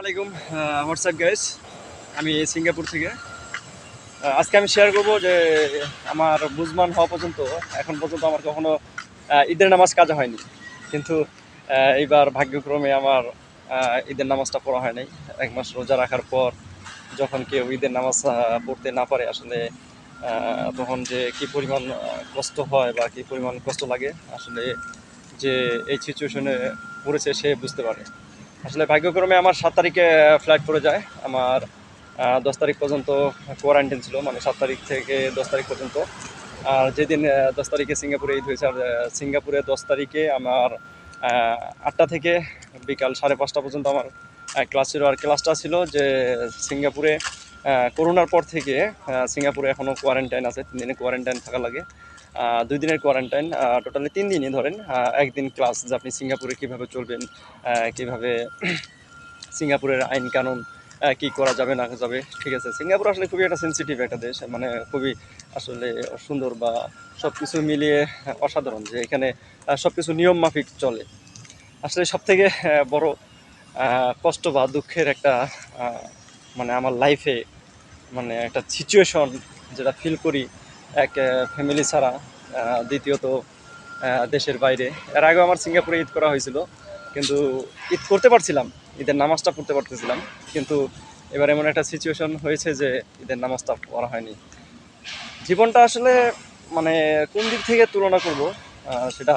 আলাইকুম WhatsApp guys আমি Singapore থেকে। আজকে আমি শেয়ার করব যে, আমার বুঝমান হওয়া পর্যন্ত, এখন পর্যন্ত আমার কখনো ঈদের নামাজ কাজা হয়নি। কিন্তু এইবার ভাগ্যক্রমে আমার ঈদের নামাজটা পড়া হয় নাই। এক মাস রোজা রাখার পর যখন কেউ ঈদের নামাজ পড়তে না পারে আসলে তখন যে কি পরিমাণ কষ্ট হয় বা কি পরিমাণ কষ্ট লাগে, আসলে যে এই সিচুয়েশনে পড়েছে সে বুঝতে পারে। আসলে ভাগ্যক্রমে আমার সাত তারিখে ফ্লাইট পড়ে যায়। আমার দশ তারিখ পর্যন্ত কোয়ারেন্টাইন ছিল মানে সাত তারিখ থেকে দশ তারিখ পর্যন্ত। আর যেদিন দশ তারিখে সিঙ্গাপুরে ঈদ হয়েছে, আর সিঙ্গাপুরে দশ তারিখে আমার আটটা থেকে বিকাল সাড়ে পাঁচটা পর্যন্ত আমার ক্লাস ছিল। আর ক্লাসটা ছিল যে, সিঙ্গাপুরে করোনার পর থেকে সিঙ্গাপুরে এখনও কোয়ারেন্টাইন আছে, তিন দিনে কোয়ারেন্টাইন থাকা লাগে। দুই দিনের কোয়ারেন্টাইন টোটালি তিন দিনই ধরেন একদিন ক্লাস যে আপনি সিঙ্গাপুরে কীভাবে চলবেন কীভাবে সিঙ্গাপুরের আইন কানুন কি করা যাবে, না যাবে, ঠিক আছে। সিঙ্গাপুর আসলে খুবই একটা সেন্সিটিভ একটা দেশ মানে খুবই আসলে সুন্দর বা সব কিছু মিলিয়ে অসাধারণ যে এখানে সব কিছু নিয়ম মাফিক চলে। আসলে সব থেকে বড় কষ্ট বা দুঃখের একটা মানে আমার লাইফে মানে একটা সিচুয়েশন যেটা ফিল করি এক ফ্যামিলি ছাড়া দ্বিতীয়ত দেশের বাইরে। এর আগেও আমার সিঙ্গাপুরে ঈদ করা হয়েছিল, কিন্তু ঈদ করতে পারছিলাম, ঈদের নামাজটা পড়তে পারতেছিলাম, কিন্তু এবার এমন একটা সিচুয়েশন হয়েছে যে ঈদের নামাজটা পড়া হয়নি। জীবনটা আসলে মানে কোন দিক থেকে তুলনা করব সেটা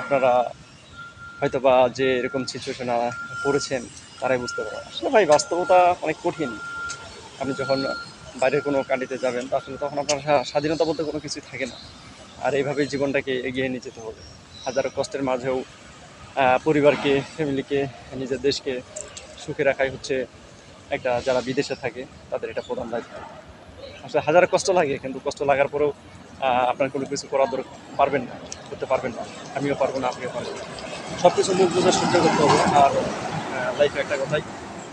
আপনারা হয়তো বা যে এরকম সিচুয়েশন পড়েছেন, তারাই বুঝতে পারবেন। আসলে ভাই, বাস্তবতা অনেক কঠিন। আপনি যখন বাইরের কোনো কান্ট্রিতে যাবেন আসলে তখন আপনার স্বা- স্বাধীনতা বলতে কোনো কিছুই থাকে না। আর এইভাবে জীবনটাকে এগিয়ে নিয়ে যেতে হবে। হাজারো কষ্টের মাঝেও পরিবারকে ফ্যামিলিকে নিজের দেশকে সুখে রাখাই হচ্ছে একটা যারা বিদেশে থাকে, তাদের এটা প্রধান দায়িত্ব। আসলে হাজারো কষ্ট লাগে, কিন্তু কষ্ট লাগার পরেও আপনার কোনো কিছু করার দর পারবেন না, করতে পারবেন না। আমিও পারব না, আপনিও পারবেন সব কিছু মুখ বুঝে সহ্য করতে হবে। আর লাইফে একটা কথাই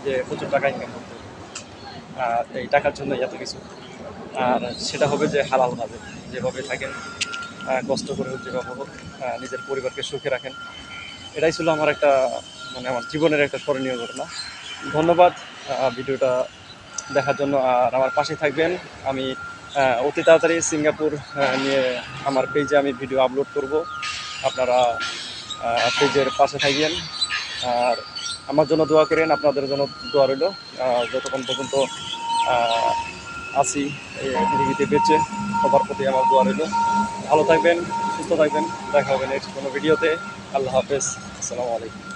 যে, প্রচুর টাকা ইনকাম করতে এই টাকার জন্য এত কিছু। আর সেটা হবে যে হালালভাবে যেভাবে থাকেন কষ্ট করে যেভাবে হোক নিজের পরিবারকে সুখে রাখেন। এটাই ছিল আমার একটা মানে আমার জীবনের একটা স্মরণীয় ঘটনা। ধন্যবাদ ভিডিওটা দেখার জন্য। আর আমার পাশে থাকবেন আমি অতি তাড়াতাড়ি সিঙ্গাপুর নিয়ে আমার পেজে আমি ভিডিও আপলোড করব। আপনারা পেজের পাশে থাকবেন। আর আমার জন্য দোয়া করেন, আপনাদের জন্য দোয়া রইল। যতক্ষণ পর্যন্ত আছি পৃথিবীতে বেঁচে, সবার প্রতি আমার দোয়া রইল। ভালো থাকবেন, সুস্থ থাকবেন, দেখা হবে নেক্সট কোনো ভিডিওতে আল্লাহ হাফেজ। আসসালামু আলাইকুম।